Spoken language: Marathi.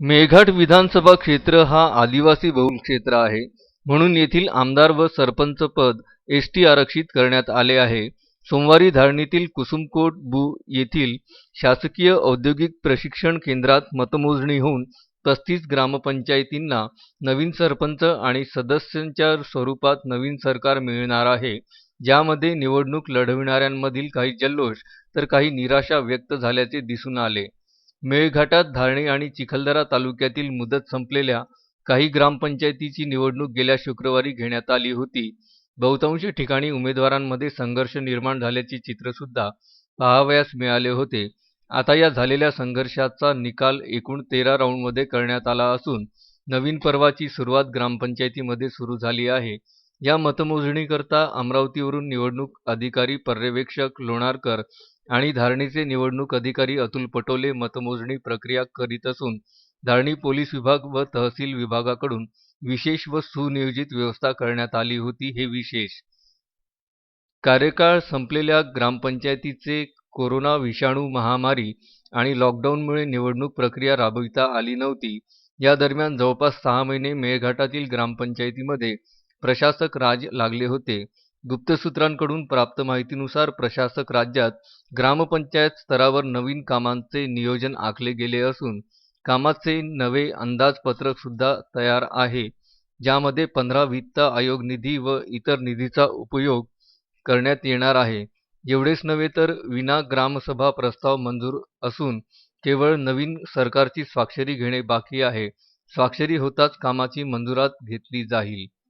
मेळघाट विधानसभा क्षेत्र हा आदिवासी बहुल क्षेत्र आहे. म्हणून येथील आमदार व सरपंच पद एस टी आरक्षित करण्यात आले आहे. सोमवारी धारणीतील कुसुमकोट बु येथील शासकीय औद्योगिक प्रशिक्षण केंद्रात मतमोजणी होऊन पस्तीस ग्रामपंचायतींना नवीन सरपंच आणि सदस्यांच्या स्वरूपात नवीन सरकार मिळणार आहे. ज्यामध्ये निवडणूक लढविणाऱ्यांमधील काही जल्लोष तर काही निराशा व्यक्त झाल्याचे दिसून आले. मेळघाटात धारणी आणि चिखलदरा तालुक्यातील मुदत संपलेल्या काही ग्रामपंचायतीची निवडणूक गेल्या शुक्रवारी घेण्यात आली होती. बहुतांश ठिकाणी उमेदवारांमध्ये संघर्ष निर्माण झाल्याचे चित्र सुद्धा पाहावयास मिळाले होते. आता या झालेल्या संघर्षाचा निकाल एकूण तेरा राऊंडमध्ये करण्यात आला असून नवीन पर्वाची सुरुवात ग्रामपंचायतीमध्ये सुरू झाली आहे. या मतमोजणीकरता अमरावतीवरून निवडणूक अधिकारी पर्यवेक्षक लोणारकर आणि धारणीचे निवडणूक अधिकारी अतुल पटोले मतमोजणी प्रक्रिया करीत असून धारणी पोलीस विभाग व तहसील विभागाकडून विशेष व सुनियोजित व्यवस्था करण्यात आली होती हे विशेष. कार्यकाळ संपलेल्या ग्रामपंचायतीचे कोरोना विषाणू महामारी आणि लॉकडाऊनमुळे निवडणूक प्रक्रिया राबविता आली नव्हती. या दरम्यान जवळपास सहा महिने मेळघाटातील ग्रामपंचायतीमध्ये प्रशासक राज लागले होते. गुप्तसूत्रांकडून प्राप्त माहितीनुसार प्रशासक राज्यात ग्रामपंचायत स्तरावर नवीन कामांचे नियोजन आखले गेले असून कामाचे नवे अंदाजपत्रक सुद्धा तयार आहे ज्यामध्ये पंधरा वित्त आयोग निधी व इतर निधीचा उपयोग करण्यात येणार आहे. एवढेच नव्हे तर विना ग्रामसभा प्रस्ताव मंजूर असून केवळ नवीन सरकारची स्वाक्षरी घेणे बाकी आहे. स्वाक्षरी होताच कामाची मंजुरात घेतली जाईल.